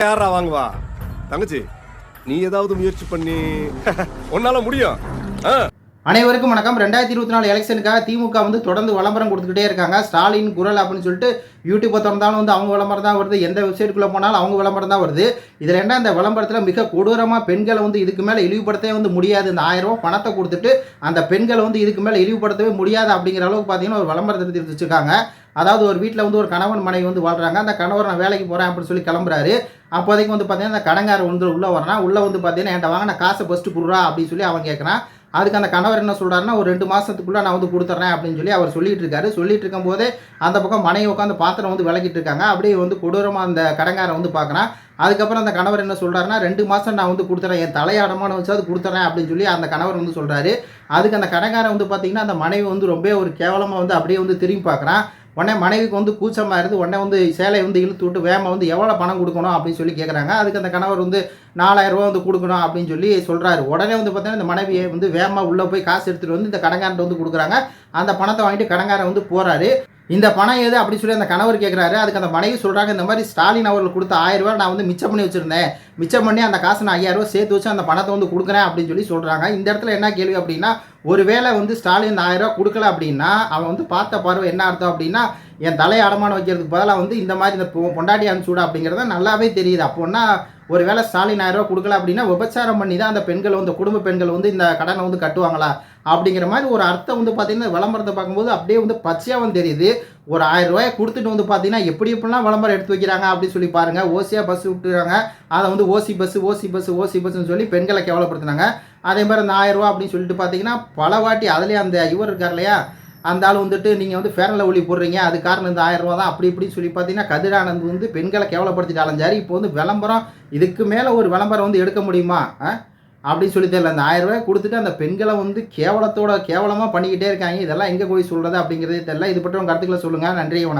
யாரா வாங்குவா? தங்கச்சி நீ ஏதாவது முயற்சி பண்ணி உன்னால முடியும். ஆ. அனைவருக்கும் வணக்கம். ரெண்டாயிரத்தி இருபத்தி நாலு எலெக்ஷனுக்காக திமுக வந்து தொடர்ந்து விளம்பரம் கொடுத்துக்கிட்டே இருக்காங்க. ஸ்டாலின் குரல் அப்படின்னு சொல்லிட்டு யூடியூப்பை திறந்தாலும் வந்து அவங்க விளம்பரம் தான் வருது. எந்த வெப்சைட்டுக்குள்ளே போனாலும் அவங்க விளம்பரம் தான் வருது. இதில் என்ன இந்த விளம்பரத்தில் மிக கொடூரமாக பெண்களை வந்து இதுக்கு மேலே இழிவுபடுத்தவே வந்து முடியாது. இந்த ஆயிரம் ரூபா பணத்தை கொடுத்துட்டு அந்த பெண்களை வந்து இதுக்கு மேலே இழிவுபடுத்தவே முடியாது அப்படிங்கிற அளவுக்கு பார்த்தீங்கன்னா ஒரு விளம்பரத்தை எடுத்து வச்சுருக்காங்க அதாவது ஒரு வீட்டில் வந்து ஒரு கணவன் மனைவி வந்து வாழ்கிறாங்க அந்த கணவர் நான் வேலைக்கு போகிறேன் அப்படின்னு சொல்லி கிளம்புறாரு. அப்போதைக்கு வந்து பார்த்தீங்கன்னா அந்த கடங்காரர் வந்து உள்ளே வரனா உள்ளே வந்து பார்த்தீங்கன்னா என்கிட்ட வாங்க நான் காசை ஃபஸ்ட்டு கொடுறா அப்படின்னு சொல்லி அவன் கேட்குறான் அதுக்கு அந்த கணவர் என்ன சொல்கிறாருன்னா ஒரு ரெண்டு மாதத்துக்குள்ளே நான் வந்து கொடுத்துட்றேன் அப்படின்னு சொல்லி அவர் சொல்லிட்டு இருக்காரு. சொல்லிட்டு இருக்கும்போதே அந்த பக்கம் மனைவி உட்காந்து பாத்திரம் வந்து விளக்கிட்டு இருக்காங்க. அப்படியே வந்து கொடூரமாக அந்த கடங்காரன் வந்து பார்க்குறான் அதுக்கப்புறம் அந்த கணவர் என்ன சொல்கிறாருன்னா ரெண்டு மாதம் நான் வந்து கொடுத்துறேன். என் தலையாடமான வச்சு அது கொடுத்துறேன் அப்படின்னு சொல்லி அந்த கணவர் வந்து சொல்கிறாரு அதுக்கு அந்த கடங்காரன் வந்து பார்த்தீங்கன்னா அந்த மனைவி வந்து ரொம்ப ஒரு கேவலமாக வந்து அப்படியே வந்து திரும்பி பார்க்குறான் உடனே மனைவிக்கு வந்து கூச்சமாக இருந்து உடனே வந்து சேலையை வந்து இழுத்து விட்டு வேமா வந்து எவ்வளோ பணம் கொடுக்கணும் அப்படின்னு சொல்லி கேட்குறாங்க அதுக்கு அந்த கணவர் வந்து நாலாயிரம் வந்து கொடுக்கணும் அப்படின்னு சொல்லி சொல்கிறாரு உடனே வந்து பார்த்தீங்கன்னா இந்த மனைவியை வந்து வேகமாக உள்ளே போய் காசு எடுத்துகிட்டு வந்து இந்த கடங்காரன்ட்ட வந்து கொடுக்குறாங்க. அந்த பணத்தை வாங்கிட்டு கடங்காரன் வந்து போகிறாரு இந்த பணம் எது அப்படி சொல்லி அந்த கணவர் கேட்குறாரு அதுக்கு அந்த மனைவி சொல்கிறாங்க இந்த மாதிரி ஸ்டாலின் அவர்கள் கொடுத்த ஆயிரம் ரூபாய் நான் வந்து மிச்சம் பண்ணி வச்சுருந்தேன். மிச்சம் பண்ணி அந்த காசை நான் ஐயாயிரம் ரூபாய் சேர்த்து வச்சு அந்த பணத்தை வந்து கொடுக்குறேன் அப்படின்னு சொல்லி சொல்கிறாங்க இந்த இடத்துல என்ன கேள்வி அப்படின்னா ஒருவேளை வந்து ஸ்டாலின் இந்த ஆயிரம் கொடுக்கல அப்படின்னா அவன் வந்து பார்த்த பார்வை என்ன அர்த்தம் அப்படின்னா என் தலையை அடமானம் வைக்கிறதுக்கு பதிலாக வந்து இந்த மாதிரி இந்த பொண்டாட்டி அனுப்பிச்சுடா அப்படிங்கிறத நல்லாவே தெரியுது. அப்போன்னா ஒரு வேளை ஸ்டாலின் ஆயிரம் ரூபா கொடுக்கல அப்படின்னா விபச்சாரம் பண்ணி தான் அந்த பெண்கள் வந்து குடும்ப பெண்கள் வந்து இந்த கடனை வந்து கட்டுவாங்களா? அப்படிங்கிற மாதிரி ஒரு அர்த்தம் வந்து பார்த்தீங்கன்னா விளம்பரத்தை பார்க்கும்போது அப்படியே வந்து பச்சையாகவும் தெரியுது. ஒரு ஆயிரம் ரூபாயை கொடுத்துட்டு வந்து பார்த்தீங்கன்னா எப்படி எப்படிலாம் விளம்பரம் எடுத்து வைக்கிறாங்க அப்படின்னு சொல்லி பாருங்கள் ஓசியாக பஸ் விட்டுறாங்க அதை வந்து ஓசி பஸ் ஓசி பஸ் ஓசி பஸ்ன்னு சொல்லி பெண்களை கேவலப்படுத்துனாங்க. அதே மாதிரி அந்த ஆயிரம் ரூபா அப்படின்னு சொல்லிட்டு பார்த்தீங்கன்னா பல வாட்டி அதுலேயே அந்த இவர் இருக்கார் இல்லையா? அந்த ஆள் வந்துட்டு நீங்கள் வந்து ஃபேரனில் ஒளி போடுறீங்க. அது காரணம் இந்த ஆயிரம் ரூபா தான் அப்படி இப்படின்னு சொல்லி பார்த்தீங்கன்னா கதிரானந்த் வந்து பெண்களை கேவலப்படுத்திட்டு சரி இப்போ வந்து விளம்பரம் இதுக்கு மேலே ஒரு விளம்பரம் வந்து எடுக்க முடியுமா? ஆ? அப்படின்னு சொல்லி தெரியல. அந்த ஆயிரம் ரூபாய் கொடுத்துட்டு அந்த பெண்களை வந்து கேவலத்தோட கேவலமாக பண்ணிக்கிட்டே இருக்காங்க. இதெல்லாம் எங்கே போய் சொல்கிறது அப்படிங்கிறதே தெரியல. இது பற்றி உங்கள் கருத்துக்களை சொல்லுங்கள் நன்றி வணக்கம்.